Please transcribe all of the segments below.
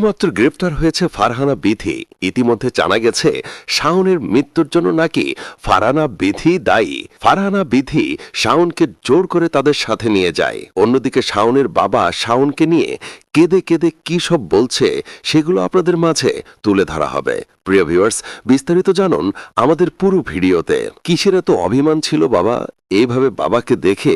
এইমাত্র গ্রেপ্তার হয়েছে ফারহানা বিথি ইতিমধ্যে জানা গেছে, শাওনের মৃত্যুর জন্য নাকি ফারহানা বিথি দায়ী। ফারহানা বিথি শাওনকে জোর করে তাদের সাথে নিয়ে যায়। অন্যদিকে শাওনের বাবা শাওনকে নিয়ে কেঁদে কেঁদে কি সব বলছে, সেগুলো আপনাদের মাঝে তুলে ধরা হবে। প্রিয় ভিউয়ার্স, বিস্তারিত জানুন আমাদের পুরো ভিডিওতে। কিসের এত অভিমান ছিল বাবা? এইভাবে বাবাকে দেখে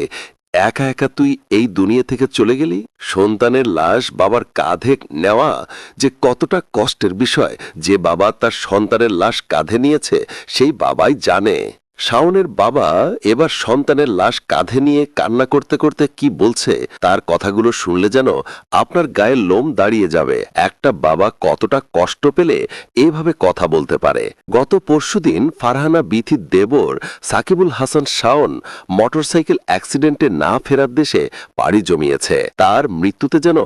একা একা তুই এই দুনিয়া থেকে চলে গেলি? সন্তানের লাশ বাবার কাঁধে নেওয়া যে কতটা কষ্টের বিষয়, যে বাবা তার সন্তানের লাশ কাঁধে নিয়েছে, সেই বাবাই জানে। শাওনের বাবা এবার সন্তানের লাশ কাঁধে নিয়ে কান্না করতে করতে কি বলছে তার কথাগুলো শুনলে যেন আপনার গায়ে লোম দাঁড়িয়ে যাবে। একটা বাবা কতটা কষ্ট পেলে এভাবে কথা বলতে পারে। গত পরশুদিন ফারহানা বিথি দেবর, সাকিবুল হাসান শাওন মোটরসাইকেল অ্যাক্সিডেন্টে না ফেরার দেশে পাড়ি জমিয়েছে। তার মৃত্যুতে যেন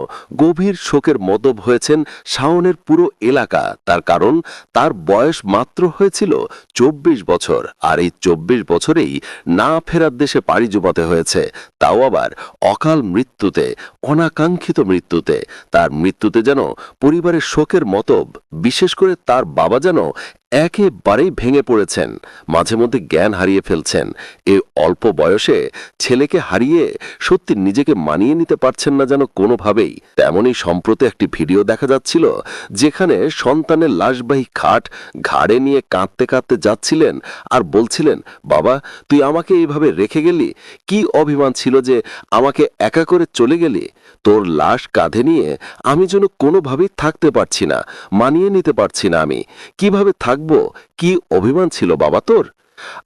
গভীর শোকের মদব হয়েছেন শাওনের পুরো এলাকা। তার কারণ, তার বয়স মাত্র হয়েছিল চব্বিশ বছর। আর এই চব্বিশ বছরেই না ফেরার দেশে পাড়ি জমাতে হয়েছে। তাও আবার অকাল মৃত্যুতে, অনাকাঙ্ক্ষিত মৃত্যুতে। তার মৃত্যুতে যেন পরিবারের শোকের মতব, বিশেষ করে তার বাবা যেন একেবারেই ভেঙে পড়েছেন, মাঝে মধ্যে জ্ঞান হারিয়ে ফেলছেন। এই অল্প বয়সে ছেলেকে হারিয়ে সত্যি নিজেকে মানিয়ে নিতে পারছেন না যেন কোনোভাবেই। তেমনই সম্প্রতি একটি ভিডিও দেখা যাচ্ছিল, যেখানে সন্তানের লাশবাহী খাট ঘাড়ে নিয়ে কাঁদতে কাঁদতে যাচ্ছিলেন আর বলছিলেন, বাবা, তুই আমাকে এইভাবে রেখে গেলি? কি অভিমান ছিল যে আমাকে একা করে চলে গেলি? তোর লাশ কাঁধে নিয়ে আমি যেন কোনোভাবেই থাকতে পারছি না, মানিয়ে নিতে পারছি না আমি। কীভাবে থাকব? কি অভিমান ছিল বাবা তোর?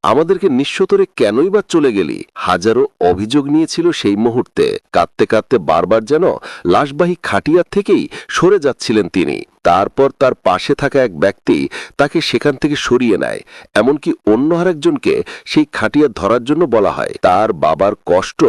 আমাদেরকে নিঃস্বতরে কেনই বা চলে গেলি? হাজারো অভিযোগ নিয়েছিল সেই মুহূর্তে। কাঁদতে কাঁদতে বারবার যেন লাশবাহী খাটিয়ার থেকেই সরে যাচ্ছিলেন তিনি। তারপর তার পাশে থাকা এক ব্যক্তি তাকে সেখান থেকে সরিয়ে নেয়। এমনকি অন্য আরেকজনকে সেই খাটিয়া ধরার জন্য বলা হয়। তার বাবার কষ্ট,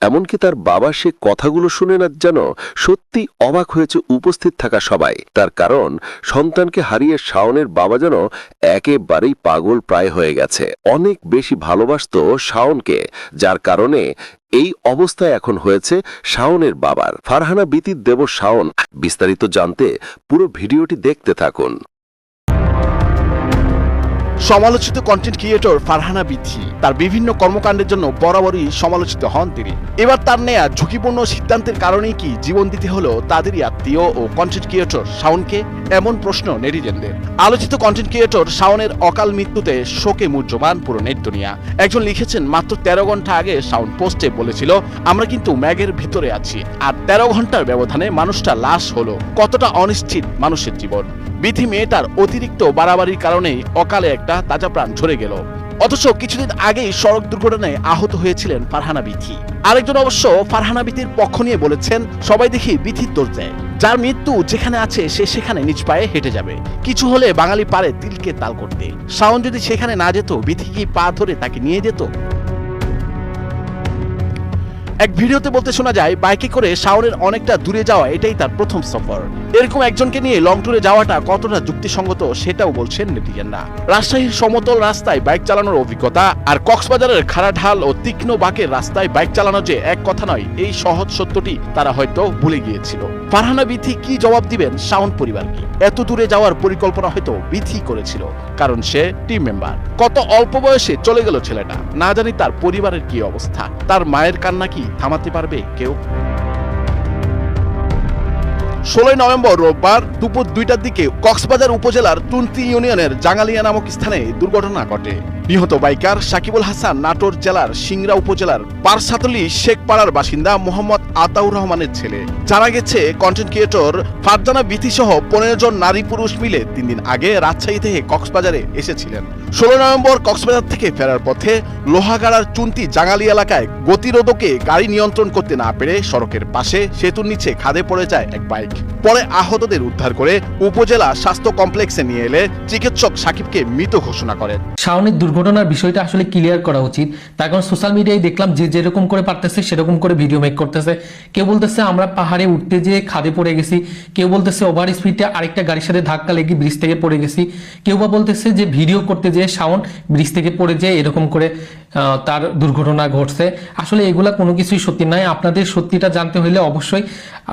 এমনকি তার বাবা সে কথাগুলো শুনে না যেন সত্যি অবাক হয়েছে উপস্থিত থাকা সবাই। তার কারণ, সন্তানকে হারিয়ে শাওনের বাবা যেন একেবারেই পাগল প্রায় হয়ে গেছে। অনেক বেশি ভালোবাসত শাওনকে, যার কারণে এই অবস্থায় এখন হয়েছে শাওনের বাবার। ফারহানা বিতির দেব শাওন। বিস্তারিত জানতে পুরো ভিডিওটি দেখতে থাকুন। সমালোচিত কন্টেন্ট ক্রিয়েটর ফারহানা বিথি। তার বিভিন্ন কর্মকাণ্ডের জন্য বরাবরই সমালোচিত হন তিনি। এবার তার নেয়া ঝুঁকিপূর্ণ সিদ্ধান্তের কারণেই কি জীবন দিতে হলো তাদেরই আত্মীয় ও কন্টেন্ট ক্রিয়েটর শাওনকে এমন প্রশ্ন নেটিজেনদের। আলোচিত কন্টেন্ট ক্রিয়েটর শাওনের অকাল মৃত্যুতে শোকে মুহ্যমান পুরো নেট দুনিয়া। একজন লিখেছেন, মাত্র তেরো ঘণ্টা আগে শাওন পোস্টে বলেছিল, আমরা কিন্তু ম্যাগের ভিতরে আছি, আর তেরো ঘণ্টার ব্যবধানে মানুষটা লাশ হলো। কতটা অনিশ্চিত মানুষের জীবন বিথি মেয়েটার অতিরিক্ত বাড়াবাড়ির কারণেই অকালে একটা তাজা প্রাণ ঝরে গেল। অথচ কিছুদিন আগেই সড়ক দুর্ঘটনায় আহত হয়েছিলেন ফারহানা বিথি। আরেকজন অবশ্য ফারহানা বিথির পক্ষ নিয়ে বলেছেন, সবাই দেখি বিথির দোষ দেয়। যার মৃত্যু যেখানে আছে, সে সেখানে নিজ পায়ে হেঁটে যাবে। কিছু হলে বাঙালি পারে তিলকে তাল করতে। শাওন যদি সেখানে না যেত, বিথি কি পা ধরে তাকে নিয়ে যেত? এক ভিডিওতে বলতে শোনা যায়, বাইকে করে শাওনের অনেকটা দূরে যাওয়া এটাই তার প্রথম সফর। এরকম একজনকে নিয়ে লং ট্যুরে যাওয়াটা কতটা যুক্তিসঙ্গত সেটাও বলছেন নেটিজেনরা। রাজশাহীর সমতল রাস্তায় বাইক চালানোর অভিজ্ঞতা আর কক্সবাজারের খাড়াঢাল ও তীক্ষ্ণ বাঁকের রাস্তায় বাইক চালানো যে এক কথা নয়, এই সহজ সত্যটি তারা হয়তো ভুলে গিয়েছিল। ফারহানা বিথি কি জবাব দিবেন শাওন পরিবারকে? এত দূরে যাওয়ার পরিকল্পনা হয়তো বিথি করেছিল, কারণ সে টিম মেম্বার কত অল্প বয়সে চলে গেল ছেলেটা? না জানি তার পরিবারের কি অবস্থা। তার মায়ের কান্না কি থামাতে পারবে কেউ? ষোলোই নভেম্বর রোববার দুপুর দুইটার দিকে কক্সবাজার উপজেলার তুন্তি ইউনিয়নের জাঙ্গালিয়া নামক স্থানে দুর্ঘটনা ঘটে। নিহত বাইকার সাকিবুল হাসান নাটোর জেলার সিংড়া উপজেলার পারসাতলি শেখপাড়ার বাসিন্দা মোহাম্মদ আতাউর রহমানের ছেলে। জানা গেছে কন্টেন্ট ক্রিয়েটর ফারজানা বিথি সহ পনেরো জন নারী পুরুষ মিলে তিন দিন আগে রাজশাহী থেকে কক্সবাজারে এসেছিলেন। ষোলো নভেম্বর কক্সবাজার থেকে ফেরার পথে লোহাগাড়ার চুন্তি জাঙ্গালি এলাকায় গতিরোধকে গাড়ি নিয়ন্ত্রণ করতে না পেরে সড়কের পাশে সেতুর নিচে খাদে পড়ে যায় এক বাইক। পরে আহতদের উদ্ধার করে উপজেলা স্বাস্থ্য কমপ্লেক্সে নিয়ে এলে চিকিৎসক সাকিবকে মৃত ঘোষণা করেন। শাওনের দুর্ঘটনার বিষয়টা আসলে ক্লিয়ার করা উচিত। তার কারণ সোশ্যাল মিডিয়ায় দেখলাম যে যেরকম করে পারতেছে সেরকম করে ভিডিও মেক করতেছে। কেউ বলতেছে, আমরা পাহাড়ে উঠতে যেয়ে খাদে পড়ে গেছি। কেউ বলতেছে ওভার স্পিডে আরেকটা গাড়ির সাথে ধাক্কা লেগে ব্রিজ থেকে পড়ে গেছি। কেউ বা বলতেছে যে ভিডিও করতে যেয়ে সাউন্ড ব্রিজ থেকে পড়ে যেয়ে এরকম করে তার দুর্ঘটনা ঘটছে। আসলে এগুলা কোনো কিছুই সত্যি নয়। আপনাদের সত্যিটা জানতে হলে অবশ্যই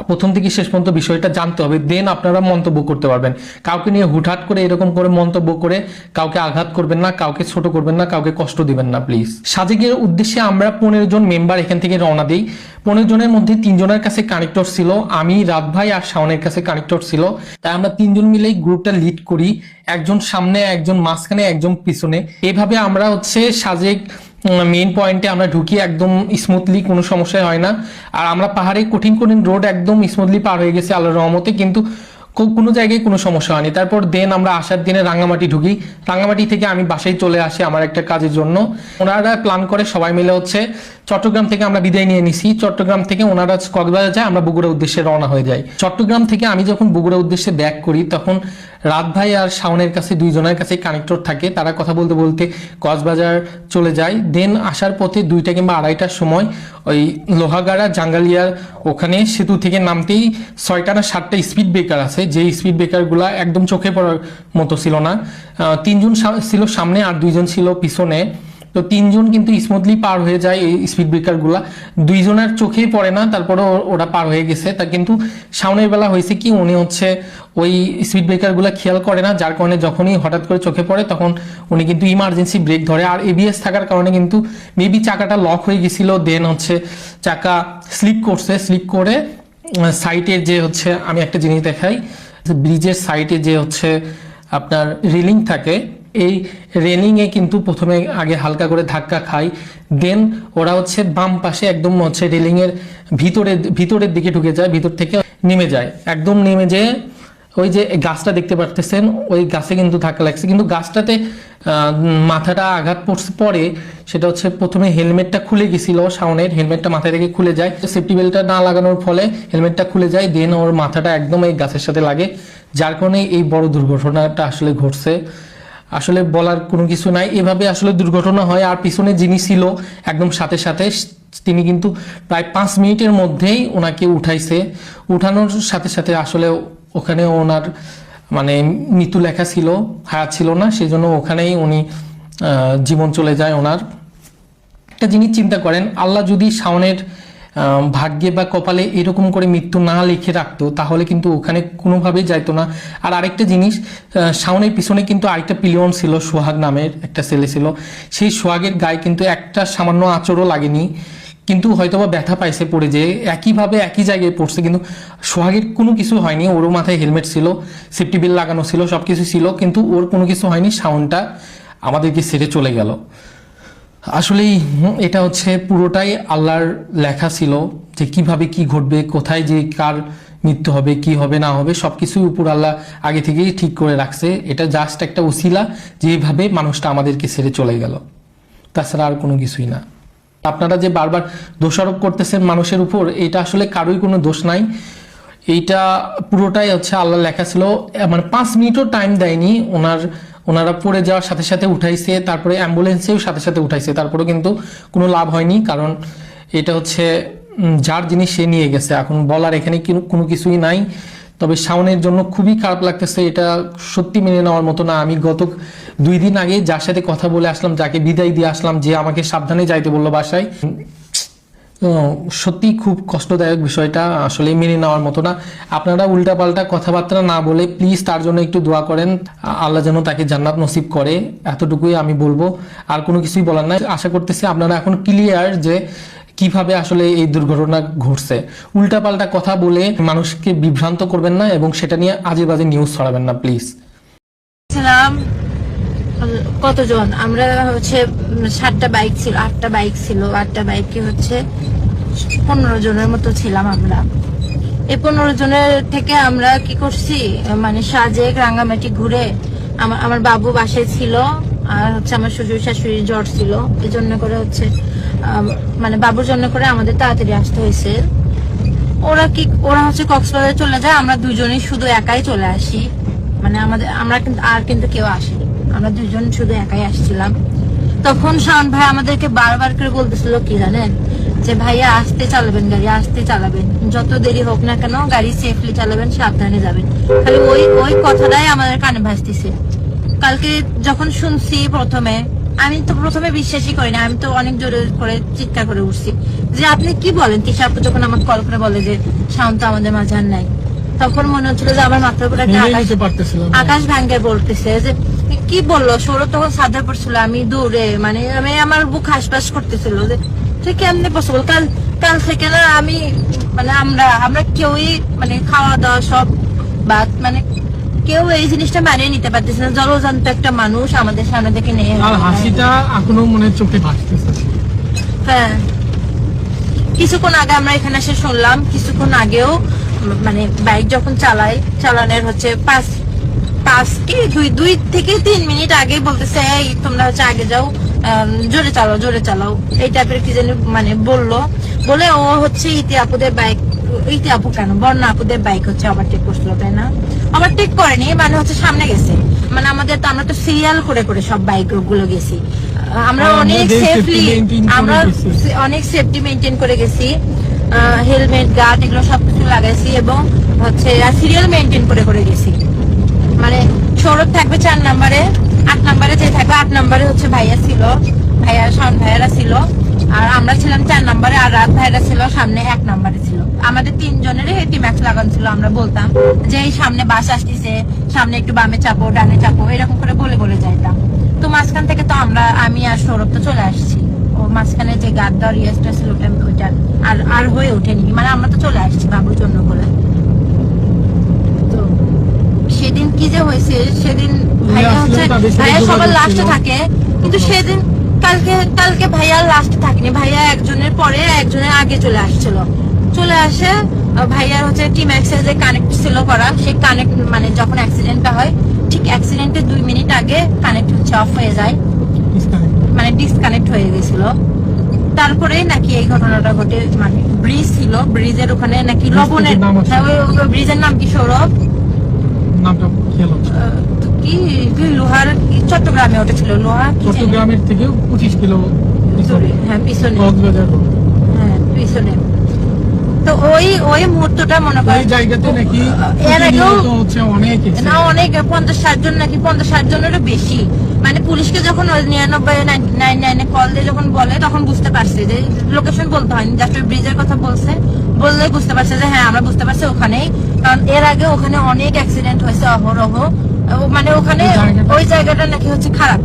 প্রথম থেকে শেষ পর্যন্ত বিষয়টা জানতে হবে। দেন আপনারা মন্তব্য করতে পারবেন। কাউকে নিয়ে হুটহাট করে এরকম করে মন্তব্য করে কাউকে আঘাত করবেন না, কাউকে ছোট করবেন না, কাউকে কষ্ট দিবেন না প্লিজ সাজেকের উদ্দেশ্যে আমরা পনেরো জন মেম্বার এখান থেকে রওনা দিই। পনেরো জনের মধ্যে তিনজনের কাছে কানেক্টর ছিল। আমি, রাত ভাই আর শাওনের কাছে কানেক্টর ছিল। তাই আমরা তিনজন মিলেই গ্রুপটা লিড করি। একজন সামনে, একজন মাঝখানে, একজন পিছনে। এভাবে আমরা হচ্ছে সাজেক মেইন পয়েন্টে আমরা ঢুকি একদম স্মুথলি কোনো সমস্যা হয় না। আর আমরা পাহাড়ে কঠিন কঠিন রোড একদম স্মুথলি পার হয়ে গেছে আল্লাহর রহমতে। কিন্তু কোনো জায়গায় কোনো সমস্যা হয়নি। তারপর দেন আমরা আসার দিনে রাঙ্গামাটি ঢুকি। রাঙ্গামাটি থেকে আমি বাসায় চলে আসি আমার একটা কাজের জন্য। ওনারা প্ল্যান করে সবাই মিলে হচ্ছে চট্টগ্রাম থেকে আমরা বিদায় নিয়ে নিছি। চট্টগ্রাম থেকে ওনারা কক্সবাজার যায়, আমরা বগুড়া উদ্দেশ্যে রওনা হয়ে যাই। চট্টগ্রাম থেকে আমি যখন বগুড়া উদ্দেশ্যে ব্যাক করি, তখন রাত ভাই আর শাওনের কাছে দুইজনের কাছে কানেক্টর থাকে। তারা কথা বলতে বলতে কক্সবাজার চলে যায়। দেন আসার পথে দুইটা কিংবা আড়াইটার সময় ওই লোহাগাড়া জাঙ্গালিয়ার ওখানে সেতু থেকে নামতেই ছয়টা না সাতটা স্পিড ব্রেকার আছে। যে স্পিড ব্রেকারগুলো একদম চোখে পড়ার মতো ছিল না। তিনজন ছিল সামনে আর দুইজন ছিল পিছনে। তো তিনজন কিন্তু স্মুথলি পার হয়ে যায় এই স্পিড ব্রেকারগুলা। দুইজনের চোখেই পড়ে না, তারপরে ওরা পার হয়ে গেছে। তা কিন্তু সামনের বেলা হয়েছে কি, উনি হচ্ছে ওই স্পিড ব্রেকারগুলা খেয়াল করে না, যার কারণে যখনই হঠাৎ করে চোখে পড়ে তখন উনি কিন্তু ইমার্জেন্সি ব্রেক ধরে। আর এবিএস থাকার কারণে কিন্তু মেবি চাকাটা লক হয়ে গেছিল দেন হচ্ছে চাকা স্লিপ করছে। স্লিপ করে সাইটে যে হচ্ছে, আমি একটা জিনিস দেখাই ব্রিজের সাইটে যে হচ্ছে আপনার রেলিং থাকে, এই রেলিংয়ে কিন্তু প্রথমে আগে হালকা করে ধাক্কা খায়, দেন ওরা হচ্ছে বাম পাশে একদম হচ্ছে রেলিংয়ের ভিতরে, ভিতরের দিকে ঢুকে যায়, ভিতর থেকে নেমে যায়। একদম নেমে যেয়ে ওই যে গাছটা দেখতে পারতেছেন, ওই গাছে কিন্তু ধাক্কা লাগছে। কিন্তু গাছটাতে মাথাটা আঘাত পড়ছে পরে, সেটা হচ্ছে প্রথমে হেলমেটটা খুলে গেছিল শাওনের, হেলমেটটা মাথা থেকে খুলে যায়। সেফটি বেল্টটা না লাগানোর ফলে হেলমেটটা খুলে যায়, দেন ওর মাথাটা একদম এই গাছের সাথে লাগে। যার কারণে এই বড় দুর্ঘটনাটা আসলে ঘটছে। আসলে বলার কোনো কিছু নাই। এভাবে আসলে দুর্ঘটনা হয়। আর পিছনে যিনি ছিল, একদম সাথে সাথে, তিনি কিন্তু প্রায় পাঁচ মিনিটের মধ্যেই ওনাকে উঠাইছে। উঠানোর সাথে সাথে আসলে ওখানে ওনার মানে মৃত্যু লেখা ছিল, হায়াত ছিল না সেই জন্য ওখানেই উনি জীবন চলে যায় ওনার। একটা জিনিস চিন্তা করেন, আল্লাহ যদি শাওনের ভাগ্যে বা কপালে এরকম করে মৃত্যু না লিখে রাখতো, তাহলে কিন্তু ওখানে কোনোভাবেই যাইতো না। আর আরেকটা জিনিস শাওনের পিছনে কিন্তু আরেকটা পিলিয়ন ছিল, সোহাগ নামের একটা ছেলে ছিল। সেই সোহাগের গায়ে কিন্তু একটা সামান্য আঁচড়ও লাগেনি। কিন্তু হয়তোবা ব্যথা পাইছে পড়ে যে একইভাবে একই জায়গায় পড়ছে, কিন্তু সোহাগের কোনো কিছু হয়নি, ওরও মাথায় হেলমেট ছিল সেফটি বেল লাগানো ছিল সব কিছু ছিল, কিন্তু ওর কোনো কিছু হয়নি, সাউন্ডটা আমাদেরকে সেরে চলে গেল। আসলেই এটা হচ্ছে পুরোটাই আল্লাহর লেখা ছিল যে কীভাবে কি ঘটবে, কোথায় যে কার মৃত্যু হবে, কি হবে, না হবে, সবকিছুই উপর আল্লাহ আগে থেকেই ঠিক করে রাখছে। এটা জাস্ট একটা উসিলা যেভাবে মানুষটা আমাদেরকে ছেড়ে চলে গেল। তাছাড়া আর কোনো কিছুই না। আপনারা যে বারবার দোষারোপ করতেছেন মানুষের উপর, এটা আসলে কারোই কোনো দোষ নাই। এইটা পুরোটাই হচ্ছে আল্লাহ লেখা ছিল। মানে পাঁচ মিনিটও টাইম দেয়নি। ওনার, ওনারা পড়ে যাওয়ার সাথে সাথে উঠাইছে, তারপরে অ্যাম্বুলেন্সেও সাথে সাথে উঠাইছে। তারপরে কিন্তু কোনো লাভ হয়নি, কারণ এটা হচ্ছে যার জিনিস সে নিয়ে গেছে। এখন বলার এখানে কোনো কিছুই নাই। তবে শাওনের জন্য খুবই খারাপ লাগতেছে। এটা সত্যি মেনে নেওয়ার মতো না। আমি গত দুই দিন আগে যার সাথে কথা বলে আসলাম, যাকে বিদায় দিয়ে আসলাম, যে আমাকে সাবধানে যাইতে বলল বাসায়। সত্যি খুব কষ্টদায়ক বিষয়টা, আসলে মেনে নেওয়ার মতো না। আপনারা উল্টাপাল্টা কথাবার্তা না বলে প্লিজ তার জন্য একটু দোয়া করেন। আল্লাহ যেন তাকে জান্নাত নসিব করে, এতটুকুই আমি বলব। আর কোনো কিছুই বলার নাই। আশা করতেছি আপনারা এখন ক্লিয়ার যে কীভাবে আসলে এই দুর্ঘটনা ঘটছে। উল্টাপাল্টা কথা বলে মানুষকে বিভ্রান্ত করবেন না এবং সেটা নিয়ে আজে বাজে নিউজ ছড়াবেন না প্লিজ কতজন? আমরা হচ্ছে সাতটা বাইক ছিল, আটটা বাইক ছিল, আটটা বাইকে হচ্ছে পনেরো জনের মতো ছিলাম আমরা। এই পনেরো জনের থেকে আমরা কি করছি? মানে সাজেক রাঙ্গামাটি ঘুরে আমার বাবু বাসায় ছিল আর হচ্ছে আমার শ্বশুর শাশুড়ি জ্বর ছিল। এই জন্য করে হচ্ছে মানে বাবুর জন্য করে আমাদের তাড়াতাড়ি আসতে হয়েছে। ওরা কি, ওরা হচ্ছে কক্সবাজার চলে যায়, আমরা দুজনেই শুধু একাই চলে আসি। মানে আমাদের, আমরা কিন্তু আর কিন্তু কেউ আসিনি। আমরা দুজন শুধু একাই আসছিলাম। তখন শাওন ভাই আমাদেরকে বারবার করে বলতেছিল কি জানেন? যে ভাইয়া আসতে চালাবেন গাড়ি আসতে চালাবেন। যত দেরি হোক না কেন গাড়ি সেফলি চালাবেন সাবধানে যাবেন। খালি ওই ওই কথাটাই আমাদের কানে ভাসতেছে। কালকে যখন শুনছি প্রথমে আমি তো প্রথমে বিশ্বাসই করি না আমি তো অনেক জোরে করে চিৎকার করে উঠছি। যে আপনি কি বলেন? তিশা আপু যখন আমার কল করে বলে যে শান্ত আমাদের মাঝে আর নাই। তখন মনে হচ্ছিল যে আমার মাথার উপরে একটা আকাশ আকাশ ভাঙ্গে বলতেছে যে কি বলল? সৌরভ তখন সাদা পড়ছিল আমি দৌড়ে মানে আমি আমার বুক হাসপাস করতেছিল যে তুই কেমনে পসিবল কাল কাল থেকে না আমি মানে আমরা আমরা কেউই মানে খাওয়া দাওয়া সব বাদ মানে কেউ এই জিনিসটা মানিয়ে নিতে পারতেছে না। জলজান্ত একটা মানুষ আমাদের সামনে থেকে আর হাসিটা এখনও মনে চোখে ভাসতেছে। হ্যাঁ। কিছুক্ষণ আগে আমরা এখানে এসে শুনলাম কিছুক্ষণ আগেও মানে বাইক যখন চালাই চালানোর হচ্ছে পাঁচ পাঁচ কি দুই দুই থেকে তিন মিনিট আগে বলতেছে এই তোমরা হচ্ছে আগে যাও জোরে চালাও জোরে চালাও। এই টাইপের কি জানি মানে বলল। বলে ও হচ্ছে ইতি আপুদের বাইক ইতি আপু কেন? বর্ণা আপুদের বাইক হচ্ছে ওভারটেক করছিল তাই না? ওভারটেক করেনি মানে হচ্ছে সামনে গেছে। মানে আমাদের তো আমরা তো সিরিয়াল করে করে সব বাইকগুলো গেছি। আমরা অনেক সেফলি আমরা অনেক সেফটি মেনটেন করে গেছি। হেলমেট গার্ড এগুলো সবকিছু লাগাইছি এবং হচ্ছে সিরিয়াল মেনটেন করে করে গেছি। মানে সৌরভ থাকবে চার নাম্বারে, আট নাম্বারে যে থাকবে, আট নাম্বারে হচ্ছে ভাইয়া ছিল, ভাইয়া শাওন ভাইয়ারা ছিল, আর আমরা ছিলাম চার নাম্বারে, আর রাত ভাইয়ারা ছিল, সামনে এক নাম্বারে ছিল। আমাদের তিনজনের এটি ম্যাক্স লাগানো ছিল, আমরা বলতাম যে এই সামনে বাস আসতেছে, সামনে একটু বামে চাপো, ডানে চাপো, এরকম করে বলে বলে যাইতাম। তো মাঝখান থেকে তো আমরা, আমি আর সৌরভ তো চলে আসছি। ও মাঝখানে যে গাদ দেওয়ার ইয়েসটা ছিল ওটা আর আর হয়ে ওঠেনি। মানে আমরা তো চলে আসছি বাবুর জন্য বলে তো সেদিন কি যে হয়েছে সেদিন ভাইয়া হচ্ছে ভাইয়া সবার লাস্টে থাকে কিন্তু সেদিন কালকে কালকে ভাইয়া লাস্টে থাকেনি ভাইয়া একজনের পরে একজনের আগে চলে আসছিল। চলে আসে ভাইয়ার হচ্ছে টিম এক্সের যে কানেক্ট ছিল করা সেই কানেক্ট মানে যখন অ্যাক্সিডেন্টটা হয় ঠিক অ্যাক্সিডেন্টের দুই মিনিট আগে কানেক্ট হচ্ছে অফ হয়ে যায়। মানে ডিসকানেক্ট হয়ে গেছিল। তারপরে নাকি এই ঘটনাটা ঘটে মানে ব্রিজ ছিল ব্রিজের ওখানে নাকি লবণের। হ্যাঁ, ব্রিজের নাম কি সৌরভ? নামটা খেয়াল হচ্ছে কি কি লোহার চট্টগ্রামে ওটা ছিল লোহা চট্টগ্রামের থেকে পঁচিশ কিলো হ্যাঁ পিছনে। হ্যাঁ পিছনে। তো ওই ওই মুহূর্তটা মনে ওই জায়গাতে নাকি এর আগেও হচ্ছে অনেক না অনেক পঞ্চাশ ষাট জন নাকি পঞ্চাশ ষাট জনেরও বেশি। মানে পুলিশকে যখন নিরানব্বই নাইন নাইনে কল দিয়ে যখন বলে তখন বুঝতে পারছে যে লোকেশন বলতে হয়নি জাস্ট ওই ব্রিজের কথা বলছে। বললে বুঝতে পারছে যে হ্যাঁ আমরা বুঝতে পারছি ওখানেই। কারণ এর আগে ওখানে অনেক অ্যাক্সিডেন্ট হয়েছে অহরহ। মানে ওখানে ওই জায়গাটা- নাকি হচ্ছে খারাপ।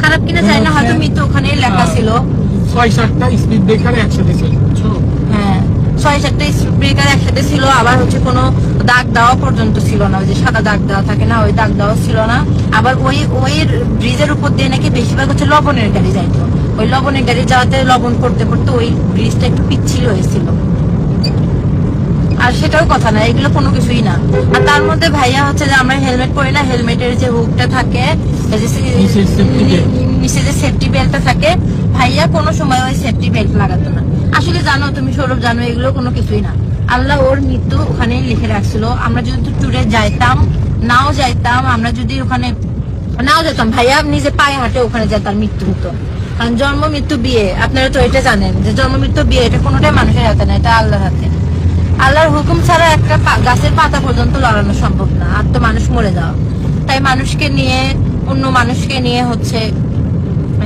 খারাপ কিনা জানি না হয়তো মৃত্যু ওখানেই লেখা ছিল। ছয় সাতটা স্পিড ব্রেকার একসাথে ছিল? হ্যাঁ ছয় সাতটা ব্রেকার একসাথে ছিল, আবার হচ্ছে কোনো দাগ দেওয়া পর্যন্ত ছিল না, ওই যে সাদা দাগ দেওয়া থাকে না, ওই দাগ দেওয়া ছিল না। আবার ওই ওই ব্রিজের উপর দিয়ে নাকি বেশিরভাগ হচ্ছে লবণের গাড়ি যাইতো। ওই লবণের গাড়ি যাওয়াতে লবণ করতে করতে ওই ব্রিজটা একটু পিচ্ছিল হয়েছিল। আর সেটাও কথা না এগুলো কোনো কিছুই না। আর তার মধ্যে ভাইয়া হচ্ছে যে আমরা হেলমেট পরি না হেলমেটের যে হুকটা থাকে নিচে যে সেফটি বেল্টটা থাকে ভাইয়া কোনো সময় ওই সেফটি বেল্ট লাগাতো না। আসলে জানো তুমি সৌরভ জানো এগুলো কোনো কিছুই না। আল্লাহ ওর মৃত্যু ওখানে লিখে রাখছিল আমরা যদি ট্যুরে যাইতাম নাও যাইতাম আমরা যদি ওখানে নাও যেতাম ভাইয়া নিজে পায়ে হাঁটে ওখানে যায় তার মৃত্যু হতো। কারণ জন্ম মৃত্যু বিয়ে আপনারা তো এটা জানেন যে জন্ম মৃত্যু বিয়ে এটা কোনোটাই মানুষের হাতে না এটা আল্লাহর হাতে। আল্লাহর হুকুম ছাড়া একটা গাছের পাতা পর্যন্ত লড়ানো সম্ভব না। আর তো মানুষ মরে যাওয়া। তাই মানুষকে নিয়ে অন্য মানুষকে নিয়ে হচ্ছে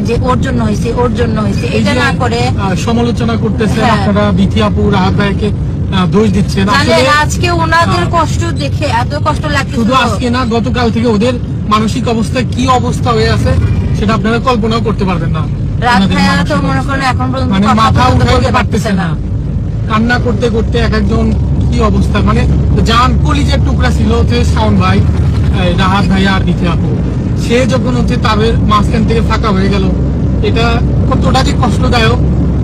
যে ওর জন্য হয়েছে ওর জন্য হয়েছে। এটা না করে সমালোচনা করতেছে হ্যাঁ। আপনারা বিথি আপু রাহাত ভাইকে আহ, দোষ দিচ্ছেন। আজকে ওনাদের কষ্ট দেখে এত কষ্ট লাগছে শুধু আজকে না গতকাল থেকে ওদের মানসিক অবস্থা কি অবস্থা হয়ে আছে সেটা আপনারা কল্পনাও করতে পারবেন না। রাত তো মনে করেন এখন পর্যন্ত মানে মাথা উঠাইতে পারতেছে না। কান্না করতে করতে এক একজন কি অবস্থা? মানে জান কলিজের টুকরা ছিল হচ্ছে শাওন ভাই রাহাত ভাই আর দিতে আপু সে যখন হচ্ছে তাদের মাঝখান থেকে ফাঁকা হয়ে গেল এটা কতটা যে কষ্টদায়ক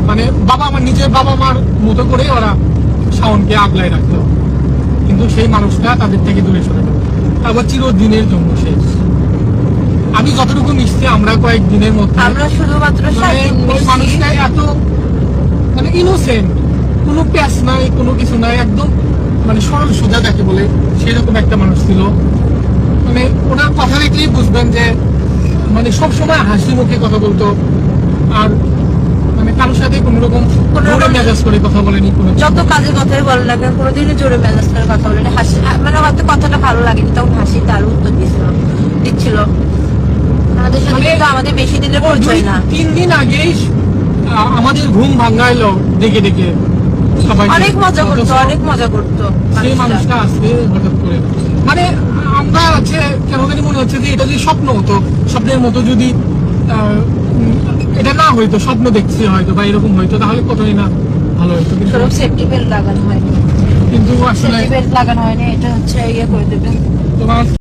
মানে বাবা আমার নিজের বাবা মার মতো করে ওরা শাওনকে আগলায় রাখতো কিন্তু সেই মানুষটা তাদের থেকে দূরে সরে গেল। তারপর চিরদিনের জন্য শেষ। আমি যতটুকু মিশছি আমরা কয়েকদিনের মধ্যে আমরা শুধুমাত্র মানে ওই। মানুষটা এত মানে ইনোসেন্ট কোনো প্যাস নাই কোনো কিছু নাই একদম মানে সরল সোজা যাকে বলে সেরকম একটা মানুষ ছিল। মানে ওনার কথা দেখলেই বুঝবেন যে মানে সব সময় হাসি মুখে কথা বলতো। আর মানে কারোর সাথে কোনো রকম জোরে মেজাজ করে কথা বলেনি কোনো। যত কাজে কথাই বলে না কেন কোনোদিনই জোরে মেজাজ করে কথা বলেনি। হাসি মানে হয়তো কথাটা ভালো লাগেনি তখন হাসি তার উত্তর দিচ্ছিল দিচ্ছিল। আমাদের সাথে মানে আমাদের বেশি দিনের পরিচয় না। তিন দিন আগেই আমাদের ঘুম ভাঙাইলো দেখে সবাইকে। অনেক মজা করতো অনেক মজা করতো সেই মানুষটা। মানুষটা আসবে হঠাৎ করে। মানে আমরা আছে কেন জানি মনে হচ্ছে যে এটা যদি স্বপ্ন হতো স্বপ্নের মতো যদি এটা না হইতো স্বপ্ন দেখছি হয়তো বা এরকম হইতো তাহলে কতই না ভালো হইতো। কিন্তু সেফটি বেল্ট লাগানো হয়নি। কিন্তু আসলে বেল্ট লাগানো হয়নি এটা হচ্ছে ইয়ে করে দেবে। তোমার